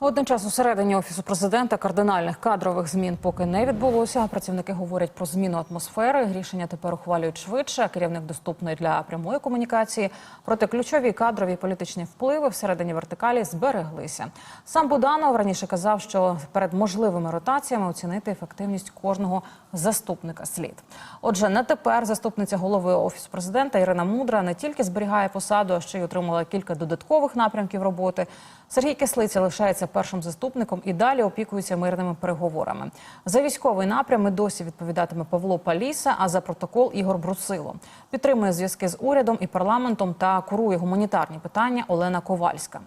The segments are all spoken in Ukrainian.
Водночас усередині офісу президента кардинальних кадрових змін поки не відбулося. Працівники говорять про зміну атмосфери. Рішення тепер ухвалюють швидше. Керівник доступний для прямої комунікації. Проте ключові кадрові політичні впливи всередині вертикалі збереглися. Сам Буданов раніше казав, що перед можливими ротаціями оцінити ефективність кожного заступника слід. Отже, не тепер заступниця голови офісу президента Ірина Мудра не тільки зберігає посаду, а ще й отримала кілька додаткових напрямків роботи. Сергій Кислиця лишається першим заступником і далі опікується мирними переговорами. За військовий напрям і досі відповідатиме Павло Паліса, а за протокол Ігор Брусило. Підтримує зв'язки з урядом і парламентом та курує гуманітарні питання Олена Ковальська.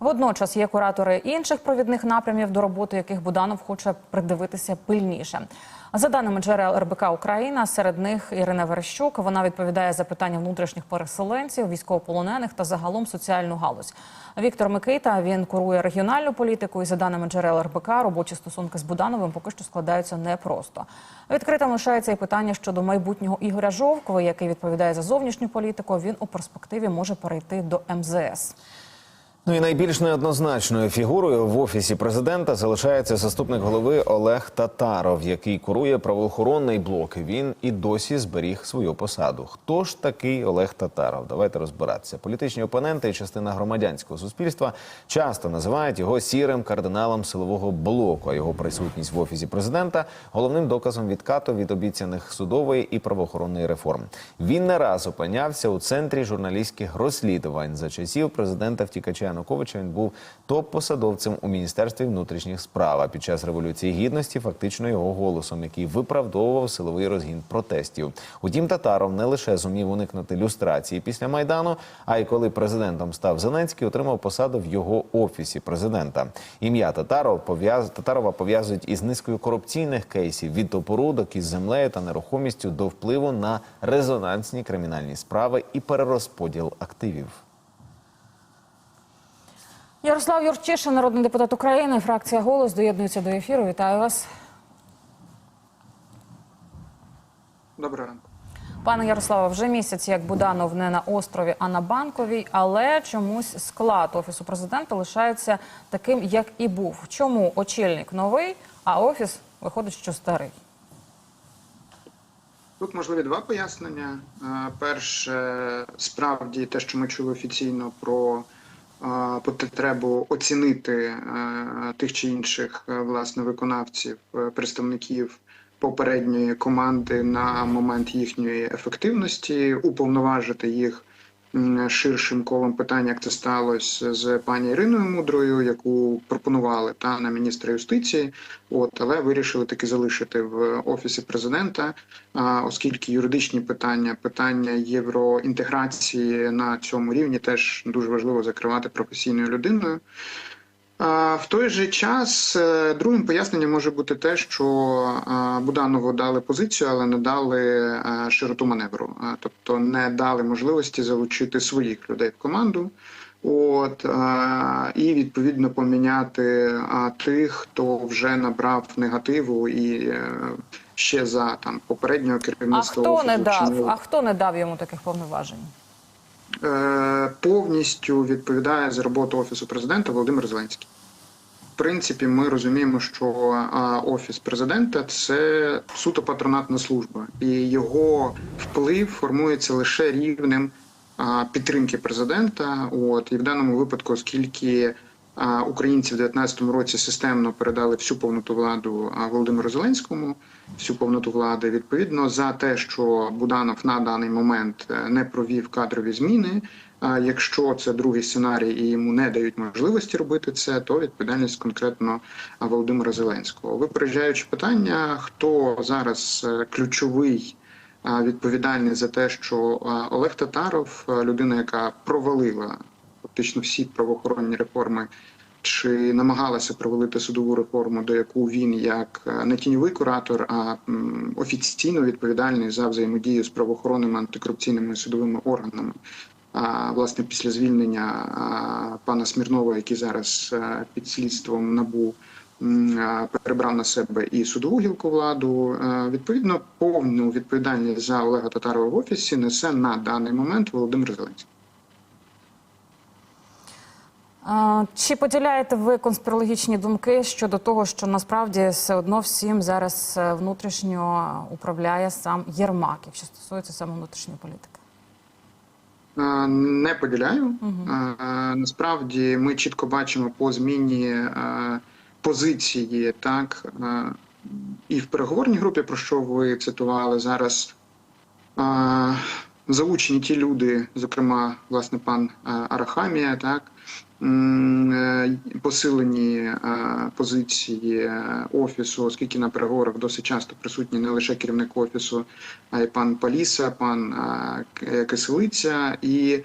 Водночас є куратори інших провідних напрямів, до роботи яких Буданов хоче придивитися пильніше. За даними джерел РБК Україна, серед них Ірина Верещук. Вона відповідає за питання внутрішніх переселенців, військовополонених та загалом соціальну галузь. Віктор Микита він курує регіональну політику. І за даними джерел РБК, робочі стосунки з Будановим поки що складаються непросто. Відкритим лишається і питання щодо майбутнього Ігоря Жовкова, який відповідає за зовнішню політику. Він у перспективі може перейти до МЗС. Ну і найбільш неоднозначною фігурою в офісі президента залишається заступник голови Олег Татаров, який курує правоохоронний блок. Він і досі зберіг свою посаду. Хто ж такий Олег Татаров? Давайте розбиратися. Політичні опоненти і частина громадянського суспільства часто називають його сірим кардиналом силового блоку. А його присутність в офісі президента головним доказом відкату від обіцяних судової і правоохоронної реформ. Він не раз опинявся у центрі журналістських розслідувань за часів президента втікача Януковича. Він був топ-посадовцем у міністерстві внутрішніх справ. А під час революції гідності фактично його голосом, який виправдовував силовий розгін протестів. Утім, Татаров не лише зумів уникнути люстрації після майдану, а й коли президентом став Зеленський, отримав посаду в його офісі президента. Ім'я Татаров пов'яз Татарова пов'язують із низкою корупційних кейсів від опорудок із землею та нерухомістю до впливу на резонансні кримінальні справи і перерозподіл активів. Ярослав Юрчишин, народний депутат України, фракція голос доєднується до ефіру. Вітаю вас. Доброго ранку. Пане Ярославе, вже місяць як Буданов не на острові, а на банковій, але чомусь склад офісу президента лишається таким, як і був. Чому очільник новий, а офіс виходить, що старий? Тут можливі два пояснення. Е, Перше, справді, те, що ми чули офіційно про потребу оцінити е, тих чи інших е, власне виконавців, е, представників попередньої команди на момент їхньої ефективності, уповноважити їх ширшим колом питань, як це сталося з пані Іриною Мудрою, яку пропонували та на міністра юстиції. От але вирішили таки залишити в офісі президента, оскільки юридичні питання, питання євроінтеграції на цьому рівні теж дуже важливо закривати професійною людиною. А, В той же час е, другим поясненням може бути те, що е, Буданову дали позицію, але не дали е, широту маневру, тобто не дали можливості залучити своїх людей в команду. От і відповідно поміняти тих, хто вже набрав негативу і ще за там попереднього А керівництва хто не дав? А хто не дав йому таких повноважень? Е, повністю відповідає за роботу офісу президента Володимир Зеленський. В принципі, ми розуміємо, що офіс президента це суто патронатна служба, і його вплив формується лише рівнем підтримки президента. От і в даному випадку, оскільки українці в 2019 році системно передали всю повноту владу Володимиру Зеленському, всю повноту влади, відповідно за те, що Буданов на даний момент е, не провів кадрові зміни. Якщо це другий сценарій і йому не дають можливості робити це, то відповідальність конкретно Володимира Зеленського. Випереджаючи питання, хто зараз е, ключовий відповідальний за те, що Олег Татаров, людина, яка провалила фактично всі правоохоронні реформи. Чи намагалася провалити судову реформу, до яку він як е, не тіньовий куратор, а офіційно відповідальний за взаємодію з правоохоронними антикорупційними судовими органами? А, власне, після звільнення пана Смірнова, який зараз під слідством набу перебрав на себе і судову гілку владу. Відповідно, повну відповідальність за Олега Татарова в офісі несе на даний момент Володимир Зеленський. Чи поділяєте ви конспірологічні думки щодо того, що насправді все одно всім зараз е, внутрішньо управляє сам Єрмак, якщо стосується саме внутрішньої політики? Е, Не поділяю. Е, Насправді ми чітко бачимо по зміні позиції, так і в переговорній групі, про що ви цитували зараз. Залучені ті люди, зокрема, власне, пан е, Арахамія, так е, посилені е, позиції офісу, оскільки на переговорах досить часто присутні не лише керівник офісу, а й пан Паліса, пан Киселиця, і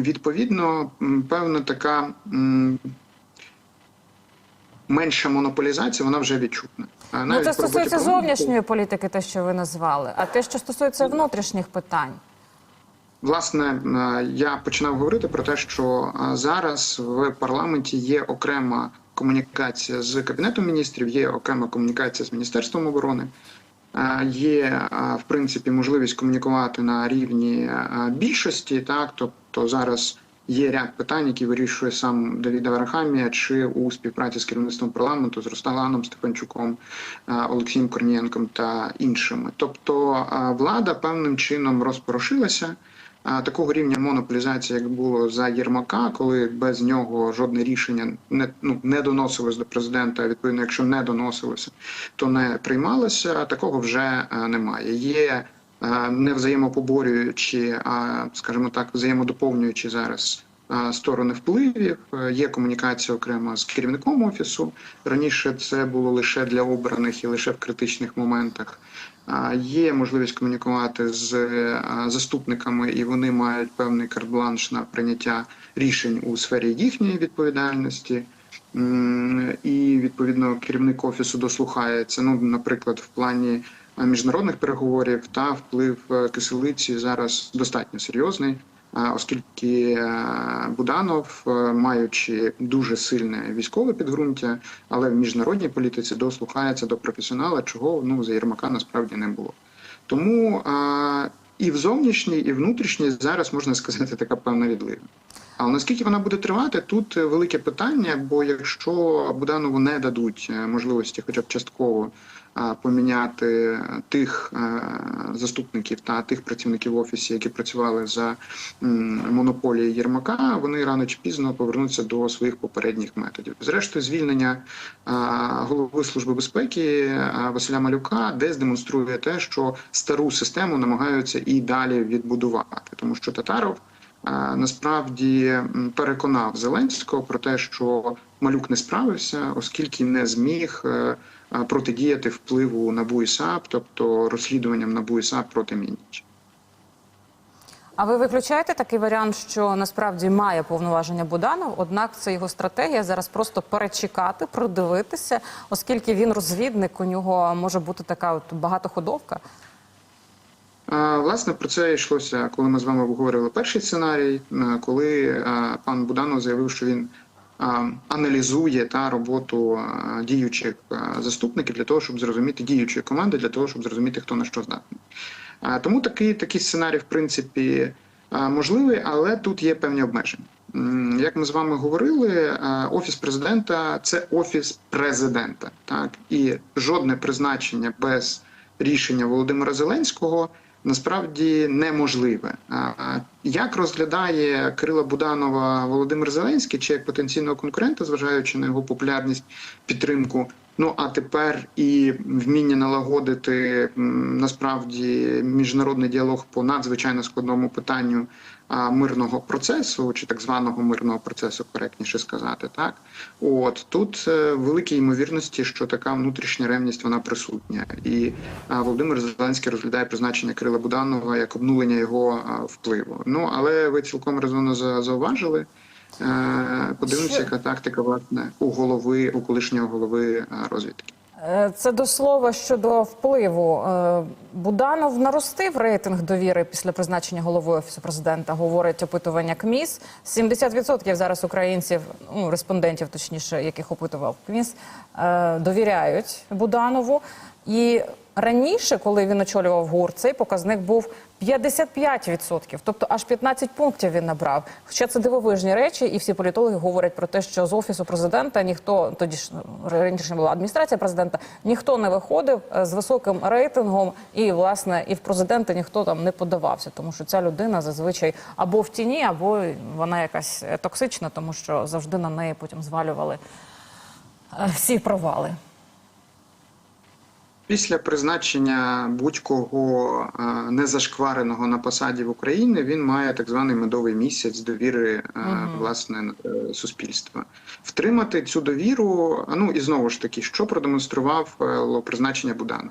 відповідно певна така менша монополізація, вона вже відчутна. Ну, це стосується зовнішньої політики, те, що ви назвали, а те, що стосується внутрішніх питань. Власне, е, я починав говорити про те, що е, зараз в парламенті є окрема комунікація з кабінетом міністрів, є окрема комунікація з міністерством оборони. Е, Є в принципі можливість комунікувати на рівні більшості, так тобто зараз є ряд питань, які вирішує сам Давід Арахамія, чи у співпраці з керівництвом парламенту з Русталаном Степанчуком, е, Олексієм Корнієнком та іншими. Тобто е, влада певним чином розпорошилася. А, Такого рівня монополізації, як було за Єрмака, коли без нього жодне рішення не ну не доносилось до президента. Відповідно, якщо не доносилося, то не приймалося. Такого вже е, немає. Є е, не взаємопоборюючі, а скажімо так, взаємодоповнюючі зараз е, сторони впливів. Е, Є комунікація окремо з керівником офісу. Раніше це було лише для обраних і лише в критичних моментах. Є можливість комунікувати з е, заступниками, і вони мають певний карт-бланш на прийняття рішень у сфері їхньої відповідальності. І відповідно керівник офісу дослухається. Ну, наприклад, в плані е, міжнародних переговорів та вплив е, киселиці зараз достатньо серйозний. Оскільки е, Буданов, е, маючи дуже сильне військове підґрунтя, але в міжнародній політиці дослухається до професіонала, чого ну за Єрмака насправді не було. Тому е, і в зовнішній, і внутрішній зараз можна сказати така певна відлива. Але наскільки вона буде тривати, тут е, велике питання. Бо якщо Буданову не дадуть е, можливості, хоча б частково е, поміняти тих е, заступників та тих працівників офісі, які працювали за монополією Єрмака, вони рано чи пізно повернуться до своїх попередніх методів. Зрештою, звільнення е, голови служби безпеки е, Василя Малюка десь демонструє те, що стару систему намагаються і далі відбудувати, тому що Татаров. е, Насправді переконав Зеленського про те, що Малюк не справився, оскільки не зміг е, е, протидіяти впливу НАБУ і САП, тобто розслідуванням НАБУ і САП проти Мінніч. А ви виключаєте такий варіант, що насправді має повноваження Буданов, однак це його стратегія зараз просто перечекати, продивитися, оскільки він розвідник, у нього може бути така от багатоходовка. Власне, про це йшлося, коли ми з вами обговорювали перший сценарій, коли пан Буданов заявив, що він аналізує та роботу діючих заступників для того, щоб зрозуміти діючої команди, для того, щоб зрозуміти, хто на що здатний. Тому такий, такий сценарій, в принципі, можливий, але тут є певні обмеження. Як ми з вами говорили, офіс президента це офіс президента, так і жодне призначення без рішення Володимира Зеленського насправді неможливе. А Як розглядає Кирила Буданова Володимир Зеленський чи як потенційного конкурента, зважаючи на його популярність, підтримку? Ну а тепер і вміння налагодити насправді міжнародний діалог по надзвичайно складному питанню мирного процесу, чи так званого мирного процесу, коректніше сказати, так от тут е, великі ймовірності, що така внутрішня ревність вона присутня, і Володимир Зеленський розглядає призначення Кирила Буданова як обнулення його впливу. Ну але ви цілком резонно за- зауважили. Е, Подивимося, яка тактика власне у голови у колишнього голови е, розвідки. Е, Це до слова щодо впливу. Буданов наростив рейтинг довіри після призначення голови офісу президента. Говорить опитування КМІС. 70% зараз українців, ну респондентів, точніше, яких опитував КМІС, довіряють Буданову. І раніше, коли він очолював ГУР, цей показник був 55%. Тобто аж 15 пунктів він набрав. Хоча це дивовижні речі, і всі політологи говорять про те, що з офісу президента ніхто тоді ж ну, раніше була адміністрація президента, ніхто не виходив е, з високим рейтингом, і власне і в президента ніхто там не подавався, тому що ця людина зазвичай або в тіні, або вона якась е, токсична, тому що завжди на неї потім звалювали е, всі провали. Після призначення будь-кого е, незашквареного на посаді в Україні він має так званий медовий місяць довіри е, власне е, суспільства. Втримати цю довіру. Ну і знову ж таки, що продемонстрував е, призначення Будана,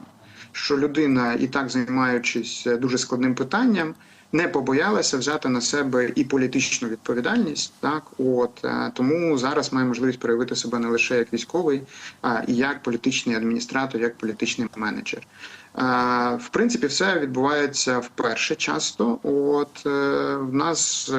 Що людина, і так займаючись дуже складним питанням, не побоялася взяти на себе і політичну відповідальність. Так, от е, тому зараз має можливість проявити себе не лише як військовий, а і як політичний адміністратор, як політичний менеджер. Е, В принципі, все відбувається вперше часто. От е, в нас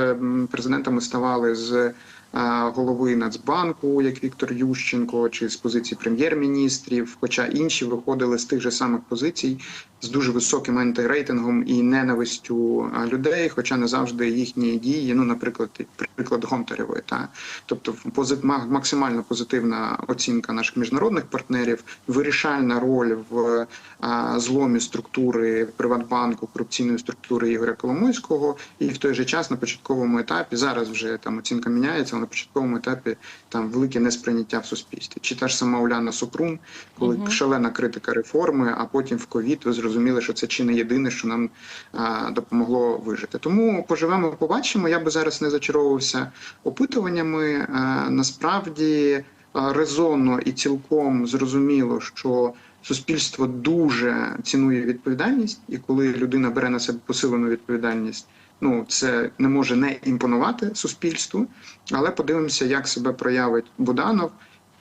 президентами ставали з голови Нацбанку, як Віктор Ющенко, чи з позиції прем'єр-міністрів, хоча інші виходили з тих же самих позицій з дуже високим антирейтингом і ненавистю людей, хоча не завжди їхні дії, ну, наприклад, приклад Гонтаревої, та. Тобто позит, ма- максимально позитивна оцінка наших міжнародних партнерів, вирішальна роль в а, зломі структури Приватбанку, корупційної структури Ігоря Коломойського, і в той же час на початковому етапі зараз вже там оцінка міняється, на початковому етапі там велике несприйняття в суспільстві. Чи та ж сама Уляна Супрун, коли шалена критика реформи, а потім в ковід ви зрозуміли, що це чи не єдине, що нам а, допомогло вижити. Тому поживемо, побачимо. Я би зараз не зачаровувався опитуваннями. А, насправді а, резонно і цілком зрозуміло, що суспільство дуже цінує відповідальність, і коли людина бере на себе посилену відповідальність. Ну, це не може не імпонувати суспільству, але подивимося, як себе проявить Буданов.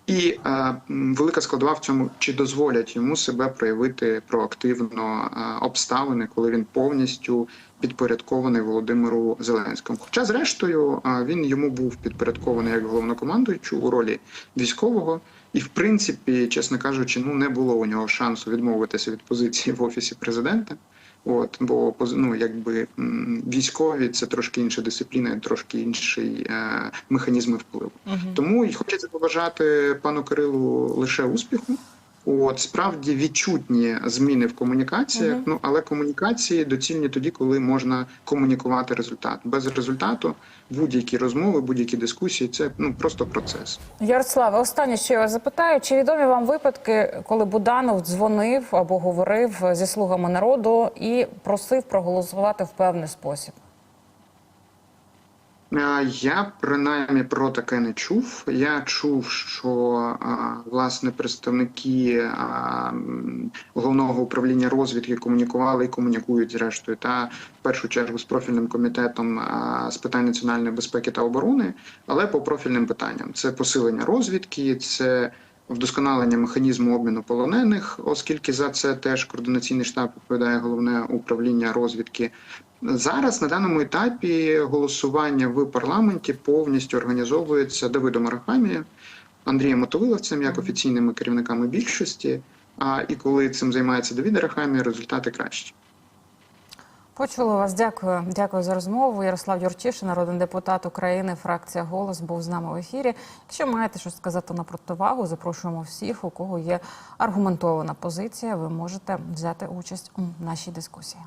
І е, велика складова в цьому, чи дозволять йому себе проявити проактивно е, обставини, коли він повністю підпорядкований Володимиру Зеленському. Хоча, зрештою, е, він йому був підпорядкований як головнокомандуючу у ролі військового, і в принципі, чесно кажучи, ну не було у нього шансу відмовитися від позиції в офісі президента. От, бо ну, якби військові це трошки інша дисципліна, трошки інший е, механізми впливу. Тому і хочеться побажати пану Кирилу лише успіху. От справді відчутні зміни в комунікаціях. Ну але комунікації доцільні тоді, коли можна комунікувати результат. Без результату будь-які розмови, будь-які дискусії це ну просто процес. Ярославе, останнє, що я вас запитаю, чи відомі вам випадки, коли Буданов дзвонив або говорив зі слугами народу і просив проголосувати в певний спосіб? Я принаймні про таке не чув. Я чув, що власне представники головного управління розвідки комунікували і комунікують зрештою, та в першу чергу з профільним комітетом з питань національної безпеки та оборони, але по профільним питанням це посилення розвідки, це вдосконалення механізму обміну полонених, оскільки за це теж координаційний штаб відповідає головне управління розвідки. Зараз на даному етапі голосування в парламенті повністю організовується Давидом Арахамієм, Андрієм Мотовиловцем як офіційними керівниками більшості. А і коли цим займається Давид Арахамія, результати кращі. Почули вас. Дякую. Дякую за розмову. Ярослав Юрчишин, народний депутат України, фракція Голос, був з нами в ефірі. Якщо маєте щось сказати на противагу, запрошуємо всіх, у кого є аргументована позиція. Ви можете взяти участь у нашій дискусії.